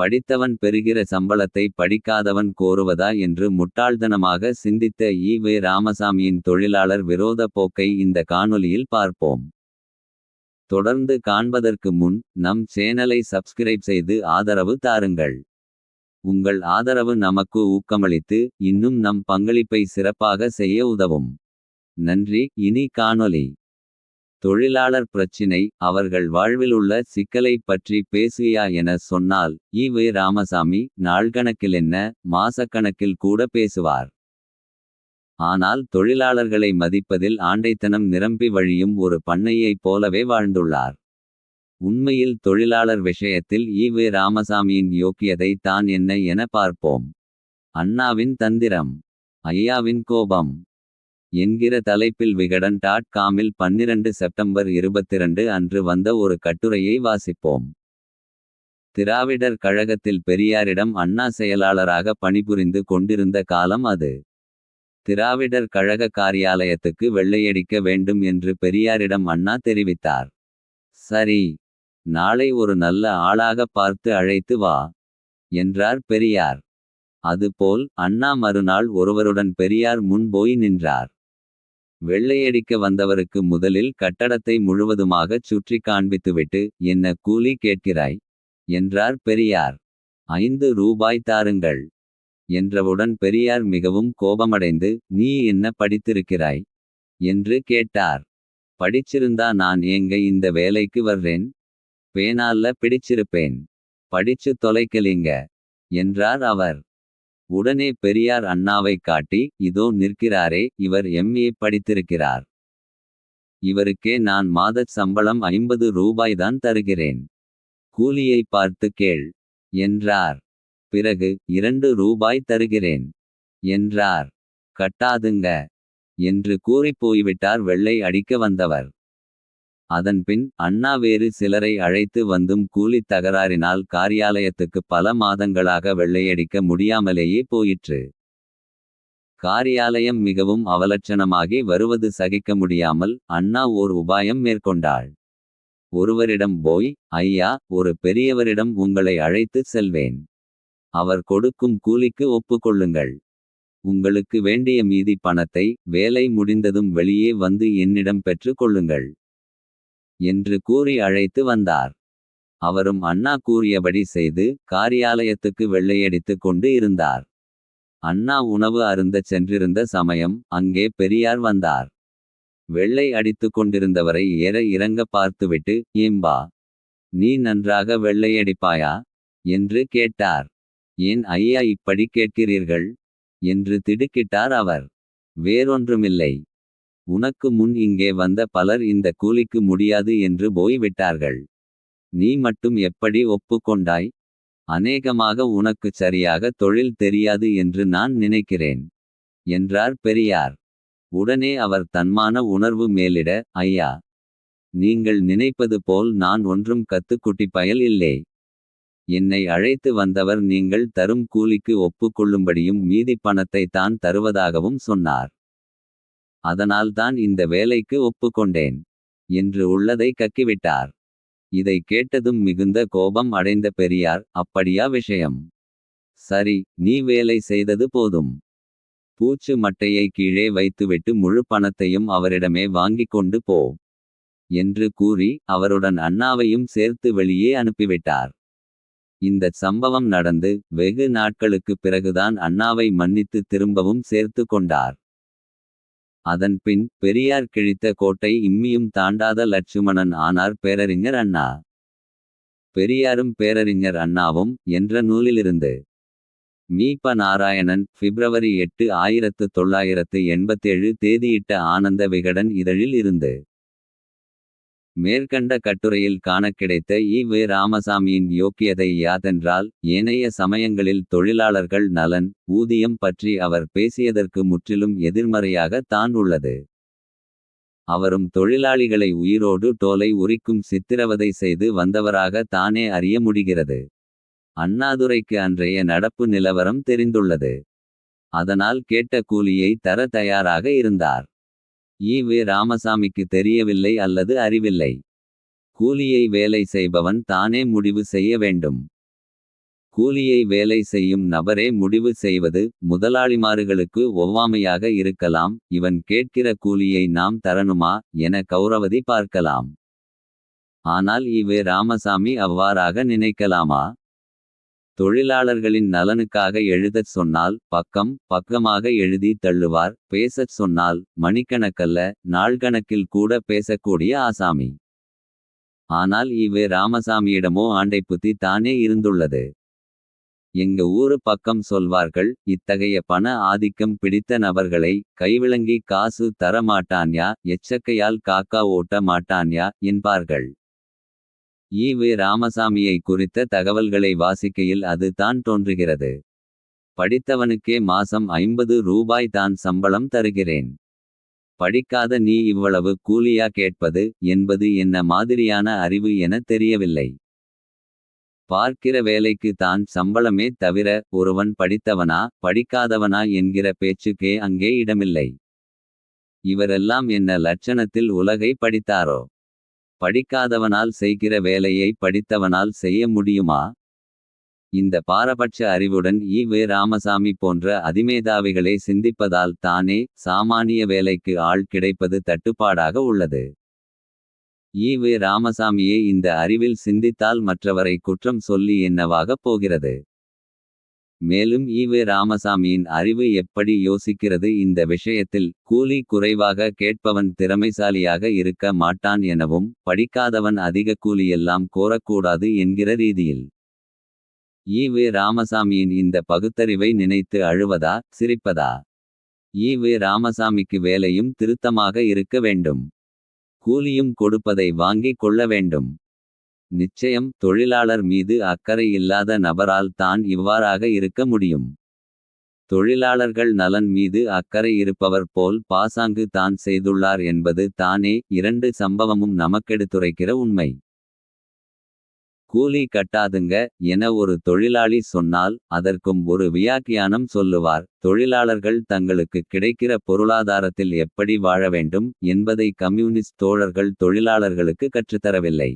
படித்தவன் பெறுகிற சம்பளத்தை படிக்காதவன் கோருவதா என்று முட்டாள்தனமாக சிந்தித்த ஈ வே ராமசாமியின் தொழிலாளர் விரோத போக்கை இந்த காணொலியில் பார்ப்போம். தொடர்ந்து காண்பதற்கு முன் நம் சேனலை சப்ஸ்கிரைப் செய்து ஆதரவு தாருங்கள். உங்கள் ஆதரவு நமக்கு ஊக்கமளித்து இன்னும் நம் பங்களிப்பை சிறப்பாக செய்ய உதவும். நன்றி இனி காணொலி தொழிலாளர் பிரச்சினை அவர்கள் வாழ்விலுள்ள சிக்கலைப் பற்றி பேசுவியா என சொன்னால் ஈ வி ராமசாமி நாள்கணக்கிலென்ன மாசக்கணக்கில் கூட பேசுவார். ஆனால் தொழிலாளர்களை மதிப்பதில் ஆண்டைத்தனம் நிரம்பி வழியும் ஒரு பண்ணையைப் போலவே வாழ்ந்துள்ளார். உண்மையில் தொழிலாளர் விஷயத்தில் ஈ வி ராமசாமியின் யோக்கியதை தான் என்ன என பார்ப்போம். அண்ணாவின் தந்திரம். ஐயாவின் கோபம். என்கிற தலைப்பில் விகடன் டாட் காமில் பன்னிரண்டு செப்டம்பர் இருபத்திரண்டு அன்று வந்த ஒரு கட்டுரையை வாசிப்போம். திராவிடர் கழகத்தில் பெரியாரிடம் அண்ணா செயலாளராக பணிபுரிந்து கொண்டிருந்த காலம் அது. திராவிடர் கழக காரியாலயத்துக்கு வெள்ளையடிக்க வேண்டும் என்று பெரியாரிடம் அண்ணா தெரிவித்தார். சரி. நாளை ஒரு நல்ல ஆளாக பார்த்து அழைத்து வா. என்றார் பெரியார். அதுபோல் அண்ணா மறுநாள் ஒருவருடன் பெரியார் முன் போய் நின்றார். வெள்ளையடிக்க வந்தவருக்கு முதலில் கட்டடத்தை முழுவதுமாகச் சுற்றிக் காண்பித்துவிட்டு என்ன கூலி கேட்கிறாய். என்றார் பெரியார். ஐந்து ரூபாய் தாருங்கள். என்றவுடன் பெரியார் மிகவும் கோபமடைந்து நீ என்ன படித்திருக்கிறாய். என்று கேட்டார். படிச்சிருந்தா நான் ஏங்க இந்த வேலைக்கு வர்றேன். பேனால்ல பிடிச்சிருப்பேன். படிச்சு தொலைக்கலீங்க. என்றார் அவர். உடனே பெரியார் அண்ணாவைக் காட்டி இதோ நிற்கிறாரே இவர் எம்.ஏ படித்திருக்கிறார். இவருக்கே நான் மாதச் சம்பளம் ஐம்பது ரூபாய்தான் தருகிறேன். கூலியை பார்த்து கேள். என்றார். பிறகு இரண்டு ரூபாய் தருகிறேன். என்றார். கட்டாதுங்க. என்று கூறிப் போய்விட்டார் வெள்ளை அடிக்க வந்தவர். அதன்பின் அண்ணா வேறு சிலரை அழைத்து வந்தும் கூலித் தகராறினால் காரியாலயத்துக்கு பல மாதங்களாக வெள்ளையடிக்க முடியாமலேயே போயிற்று. காரியாலயம் மிகவும் அவலட்சணமாகி வருவது சகிக்க முடியாமல் அண்ணா ஓர் உபாயம் மேற்கொண்டாள். ஒருவரிடம் போய் ஐயா ஒரு பெரியவரிடம் உங்களை அழைத்துச் செல்வேன். அவர் கொடுக்கும் கூலிக்கு ஒப்புக்கொள்ளுங்கள். உங்களுக்கு வேண்டிய மீதி பணத்தை வேலை முடிந்ததும் வெளியே வந்து என்னிடம் பெற்று கொள்ளுங்கள். என்று கூறி அழைத்து வந்தார். அவரும் அண்ணா கூறியபடி செய்து காரியாலயத்துக்கு வெள்ளையடித்து கொண்டு இருந்தார். அண்ணா உணவு அருந்தச் சென்றிருந்த சமயம் அங்கே பெரியார் வந்தார். வெள்ளை அடித்துக் கொண்டிருந்தவரை ஏற இறங்க பார்த்துவிட்டு ஏம்பா. நீ நன்றாக வெள்ளையடிப்பாயா. என்று கேட்டார். ஏன் ஐயா இப்படி கேட்கிறீர்கள். என்று திடுக்கிட்டார் அவர். வேறொன்றுமில்லை. உனக்கு முன் இங்கே வந்த பலர் இந்த கூலிக்கு முடியாது என்று போய்விட்டார்கள் நீ மட்டும் எப்படி ஒப்புக்கொண்டாய். அநேகமாக உனக்குச் சரியாக தொழில் தெரியாது என்று நான் நினைக்கிறேன். என்றார் பெரியார். உடனே அவர் தன்மான உணர்வு மேலிட ஐயா. நீங்கள் நினைப்பது போல் நான் ஒன்றும் கத்துக்குட்டிப் பயல் இல்லை என்னை அழைத்து வந்தவர் நீங்கள் தரும் கூலிக்கு ஒப்புக்கொள்ளும்படியும் மீதி பணத்தை தான் தருவதாகவும் சொன்னார். அதனால்தான் இந்த வேலைக்கு ஒப்புக்கொண்டேன். என்று உள்ளதை கக்கிவிட்டார். இதை கேட்டதும் மிகுந்த கோபம் அடைந்த பெரியார் அப்படியா விஷயம். சரி நீ வேலை செய்தது போதும். பூச்சு மட்டையை கீழே வைத்துவிட்டு முழு பணத்தையும் அவரிடமே வாங்கிக் கொண்டு போ. என்று கூறி அவருடன் அண்ணாவையும் சேர்த்து வெளியே அனுப்பிவிட்டார். இந்தச் சம்பவம் நடந்து வெகு நாட்களுக்குப் பிறகுதான் அண்ணாவை மன்னித்து திரும்பவும் சேர்த்து கொண்டார். அதன்பின் பெரியார் கிழித்த கோட்டை இம்மியும் தாண்டாத லட்சுமணன் ஆனார் பேரறிஞர் அண்ணா. பெரியாரும் பேரறிஞர் அண்ணாவும் என்ற நூலிலிருந்து. மீப நாராயணன் பிப்ரவரி எட்டு ஆயிரத்து தொள்ளாயிரத்து எண்பத்தேழு தேதியிட்ட ஆனந்த விகடன் இதழில் இருந்து. மேற்கண்ட கட்டுரையில் காண கிடைத்த இ வே ராமசாமியின் யோக்கியதை யாதென்றால் ஏனைய சமயங்களில் தொழிலாளர்கள் நலன் ஊதியம் பற்றி அவர் பேசியதற்கு முற்றிலும் எதிர்மறையாக தான் உள்ளது. அவரும் தொழிலாளிகளை உயிரோடு டோலை உரிக்கும் சித்திரவதை செய்து வந்தவராக தானே அறிய முடிகிறது. அண்ணாதுரைக்கு அன்றைய நடப்பு நிலவரம் தெரிந்துள்ளது. அதனால் கேட்ட கூலியை தர தயாராக இருந்தார். ஈ வே ராமசாமிக்கு தெரியவில்லை அல்லது அறிவில்லை. கூலியை வேலை செய்பவன் தானே முடிவு செய்ய வேண்டும். கூலியை வேலை செய்யும் நபரே முடிவு செய்வது முதலாளிமார்களுக்கு ஒவ்வாமையாக இருக்கலாம் இவன் கேட்கிற கூலியை நாம் தரணுமா என கௌரவதி பார்க்கலாம் ஆனால் இவே ராமசாமி அவ்வாறாக நினைக்கலாமா தொழிலாளர்களின் நலனுக்காக எழுதச் சொன்னால் பக்கம் பக்கமாக எழுதி தள்ளுவார் பேசச் சொன்னால் மணிக்கணக்கல்ல நாள்கணக்கில் கூட பேசக்கூடிய ஆசாமி. ஆனால் இவே ராமசாமியிடமோ ஆண்டை புத்தி தானே இருந்துள்ளது. எங்க ஊரு பக்கம் சொல்வார்கள் இத்தகைய பண ஆதிக்கம் பிடித்த நபர்களை கைவிளங்கி காசு தர மாட்டான்யா எச்சக்கையால் காக்கா ஓட்ட மாட்டான்யா என்பார்கள். ஈவு ராமசாமியை குறித்த தகவல்களை வாசிக்கையில் அது தான் தோன்றுகிறது. படித்தவனுக்கே மாசம் ஐம்பது ரூபாய் தான் சம்பளம் தருகிறேன். படிக்காத நீ இவ்வளவு கூலியா கேட்பது என்பது என்ன மாதிரியான அறிவு என தெரியவில்லை. பார்க்கிற வேலைக்கு தான் சம்பளமே தவிர ஒருவன் படித்தவனா படிக்காதவனா என்கிற பேச்சுக்கே அங்கே இடமில்லை. இவரெல்லாம் என்ன லட்சணத்தில் உலகை படித்தாரோ? படிக்காதவனால் செய்கிற வேலையை படித்தவனால் செய்ய முடியுமா? இந்த பாரபட்ச அறிவுடன் ஈ வே. ராமசாமி போன்ற அதிமேதாவிகளை சிந்திப்பதால் தானே சாமானிய வேலைக்கு ஆள் கிடைப்பது தட்டுப்பாடாக உள்ளது. ஈ வே. ராமசாமியை இந்த அறிவில் சிந்தித்தால் மற்றவரை குற்றம் சொல்லி என்னவாகப் போகிறது? மேலும் ஈவே ராமசாமியின் அறிவு எப்படி யோசிக்கிறது இந்த விஷயத்தில் கூலி குறைவாக கேட்பவன் திறமைசாலியாக இருக்க மாட்டான் எனவும் படிக்காதவன் அதிக கூலியெல்லாம் கோரக்கூடாது என்கிற ரீதியில். ஈவே ராமசாமியின் இந்த பகுத்தறிவை நினைத்து அழுவதா சிரிப்பதா? ஈவே ராமசாமிக்கு வேலையும் திருத்தமாக இருக்க வேண்டும். கூலியும் கொடுப்பதை வாங்கிக் கொள்ள வேண்டும். நிச்சயம் தொழிலாளர் மீது அக்கறை இல்லாத நபரால் தான் இவ்வாறாக இருக்க முடியும். தொழிலாளர்கள் நலன் மீது அக்கறை இருப்பவர் போல் பாசாங்கு தான் செய்துள்ளார் என்பது தானே இரண்டு சம்பவமும் நமக்கெடுத்துரைக்கிற உண்மை. கூலி கட்டாதுங்க என ஒரு தொழிலாளி சொன்னால் அதற்கும் ஒரு வியாக்கியானம் சொல்லுவார். தொழிலாளர்கள் தங்களுக்கு கிடைக்கிற பொருளாதாரத்தில் எப்படி வாழ வேண்டும் என்பதை கம்யூனிஸ்ட் தோழர்கள் தொழிலாளர்களுக்கு கற்றுத்தரவில்லை.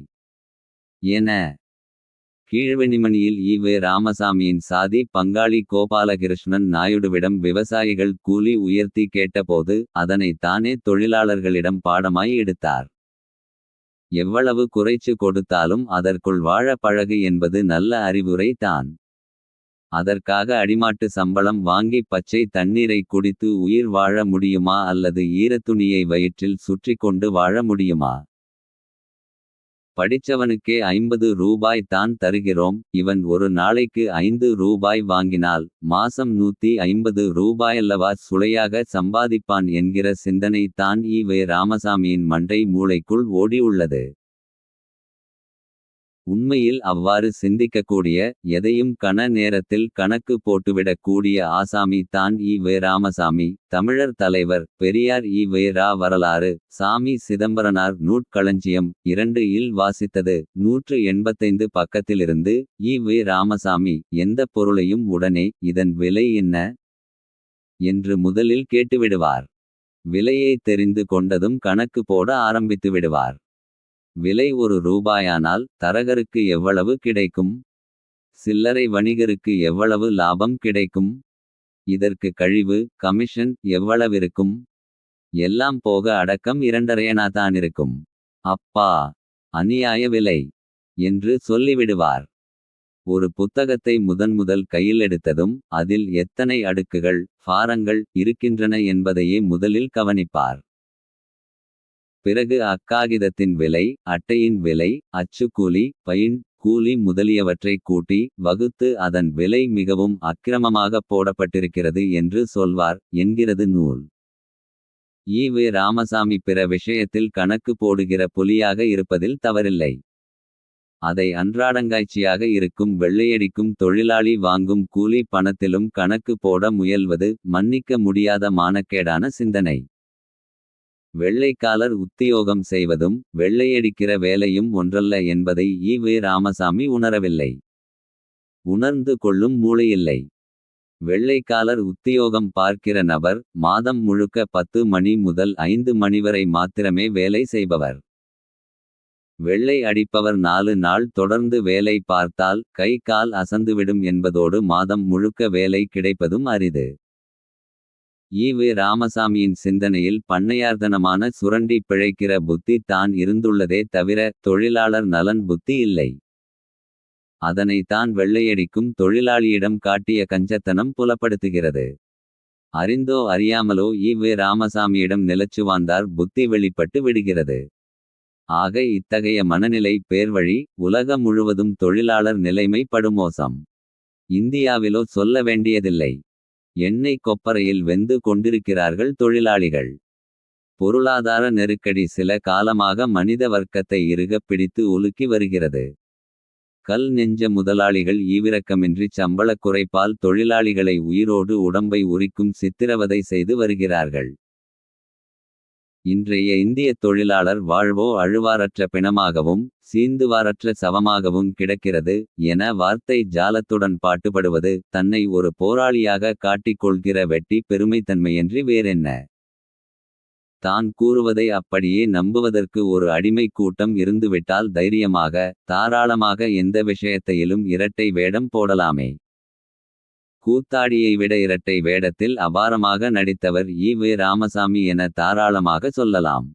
என கீழ்வெணிமணியில் ஈவே ராமசாமியின் சாதி பங்காளி கோபாலகிருஷ்ணன் நாயுடுவிடம் விவசாயிகள் கூலி உயர்த்தி கேட்டபோது அதனை தானே தொழிலாளர்களிடம் பாடமாய் எடுத்தார். எவ்வளவு குறைச்சு கொடுத்தாலும் அதற்குள் வாழ பழகு என்பது நல்ல அறிவுரை தான். அதற்காக அடிமாட்டு சம்பளம் வாங்கி பச்சை தண்ணீரை குடித்து உயிர் வாழ முடியுமா அல்லது ஈரத்துணியை வயிற்றில் சுற்றி கொண்டு வாழ முடியுமா? படிச்சவனுக்கே ஐம்பது ரூபாய் தான் தருகிறோம். இவன் ஒரு நாளைக்கு ஐந்து ரூபாய் வாங்கினால் மாசம் நூத்தி ஐம்பது ரூபாயல்லவா சுளையாக சம்பாதிப்பான் என்கிற சிந்தனை தான் ஈ வே ராமசாமியின் மண்டை மூளைக்குள் ஓடியுள்ளது. உண்மையில் அவ்வாறு சிந்திக்கக்கூடிய எதையும் கண நேரத்தில் கணக்கு போட்டுவிடக் கூடிய ஆசாமி தான் இ. வே. ராமசாமி. தமிழர் தலைவர் பெரியார் இ. வே. ரா. வரலாறு சாமி சிதம்பரனார் நூட்களஞ்சியம் இரண்டு இல் வாசித்தது நூற்று எண்பத்தைந்து பக்கத்திலிருந்து ஈ வே. ராமசாமி. எந்த பொருளையும் உடனே இதன் விலை என்ன? என்று முதலில் கேட்டுவிடுவார். விலையை தெரிந்து கொண்டதும் கணக்கு போட ஆரம்பித்து விடுவார் விலை ஒரு ரூபாயானால் தரகருக்கு எவ்வளவு கிடைக்கும்? சில்லறை வணிகருக்கு எவ்வளவு லாபம் கிடைக்கும்? இதற்கு கழிவு கமிஷன் எவ்வளவிருக்கும்? எல்லாம் போக அடக்கம் இரண்டரையனாதானிருக்கும். அப்பா அநியாய விலை! என்று சொல்லிவிடுவார். ஒரு புத்தகத்தை முதன்முதல் கையில் எடுத்ததும் அதில் எத்தனை அடுக்குகள் ஃபாரங்கள் இருக்கின்றன என்பதையே முதலில் கவனிப்பார். பிறகு அக்காகிதத்தின் விலை அட்டையின் விலை அச்சுக்கூலி பயின் கூலி முதலியவற்றை கூட்டி வகுத்து அதன் விலை மிகவும் அக்கிரமமாக போடப்பட்டிருக்கிறது என்று சொல்வார் என்கிறது நூல். ஈவு ராமசாமி பிற விஷயத்தில் கணக்கு போடுகிற புலியாக இருப்பதில் தவறில்லை. அதை அன்றாடங்காய்ச்சியாக இருக்கும் வெள்ளையடிக்கும் தொழிலாளி வாங்கும் கூலி பணத்திலும் கணக்கு போட முயல்வது மன்னிக்க முடியாத மானக்கேடான சிந்தனை. வெள்ளைக்காலர் உத்தியோகம் செய்வதும் வெள்ளையடிக்கிற வேலையும் ஒன்றல்ல என்பதை ஈ வே. ராமசாமி உணரவில்லை. உணர்ந்து கொள்ளும் மூளையில்லை. வெள்ளைக்காலர் உத்தியோகம் பார்க்கிற நபர் மாதம் முழுக்க பத்து மணி முதல் ஐந்து மணி வரை மாத்திரமே வேலை செய்பவர். வெள்ளை அடிப்பவர் நாலு நாள் தொடர்ந்து வேலை பார்த்தால் கை கால் அசந்துவிடும் என்பதோடு மாதம் முழுக்க வேலை கிடைப்பதும் அரிது. ஈவே ராமசாமியின் சிந்தனையில் பண்ணையார்தனமான சுரண்டி பிழைக்கிற புத்தி தான் இருந்துள்ளதே தவிர தொழிலாளர் நலன் புத்தி இல்லை. அதனை தான் வெள்ளையடிக்கும் தொழிலாளியிடம் காட்டிய கஞ்சத்தனம் புலப்படுத்துகிறது. அறிந்தோ அறியாமலோ ஈவே ராமசாமியிடம் நிலச்சு வாழ்ந்தார் புத்தி வெளிப்பட்டு விடுகிறது. ஆக இத்தகைய மனநிலை பேர்வழி உலகம் முழுவதும் தொழிலாளர் நிலைமை படுமோசம். இந்தியாவிலோ சொல்ல வேண்டியதில்லை. எண்ணெய் கொப்பரையில் வெந்து கொண்டிருக்கிறார்கள் தொழிலாளிகள். பொருளாதார நெருக்கடி சில காலமாக மனித வர்க்கத்தை இறுகப் பிடித்து உலுக்கி வருகிறது. கல் நெஞ்ச முதலாளிகள் ஈவிரக்கமின்றிச் சம்பளக் குறைப்பால் தொழிலாளிகளை உயிரோடு உடம்பை உரிக்கும் சித்திரவதை செய்து வருகிறார்கள். இன்றைய இந்தியத் தொழிலாளர் வாழ்வோ அழுவாரற்ற பிணமாகவும். சீந்துவாரற்ற சவமாகவும் கிடக்கிறது. என வார்த்தை ஜாலத்துடன் பாட்டுபடுவது. தன்னை ஒரு போராளியாக காட்டிக் கொள்கிற வெட்டி பெருமைத்தன்மையன்றி வேறென்ன. தான் கூறுவதை அப்படியே நம்புவதற்கு ஒரு அடிமைக் கூட்டம் இருந்துவிட்டால் தைரியமாக. தாராளமாக எந்த விஷயத்தையிலும் இரட்டை வேடம் போடலாமே. கூத்தாடியை விட இரட்டை வேடத்தில் அபாரமாக நடித்தவர் ஈவு ராமசாமி என தாராளமாக சொல்லலாம்.